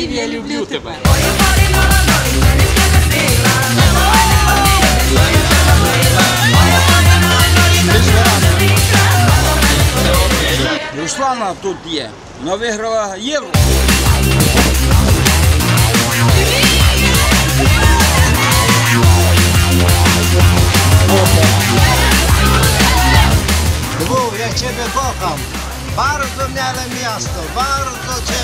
Київ, я люблю тебе. Руслана тут є, вона виграла євро. Lvov je tebe Bogom. Bardzo miałem miasto, bardzo cię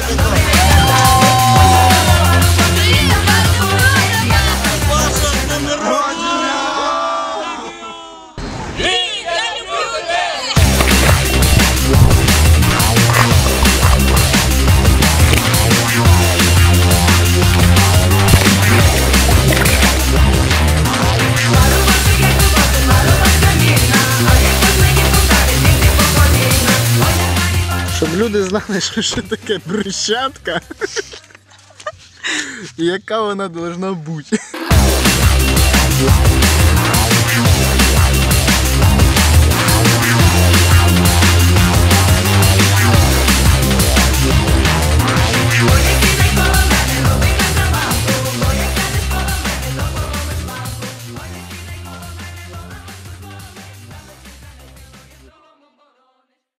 Щоб люди знали, що, що таке брусчатка. Яка вона должна бути.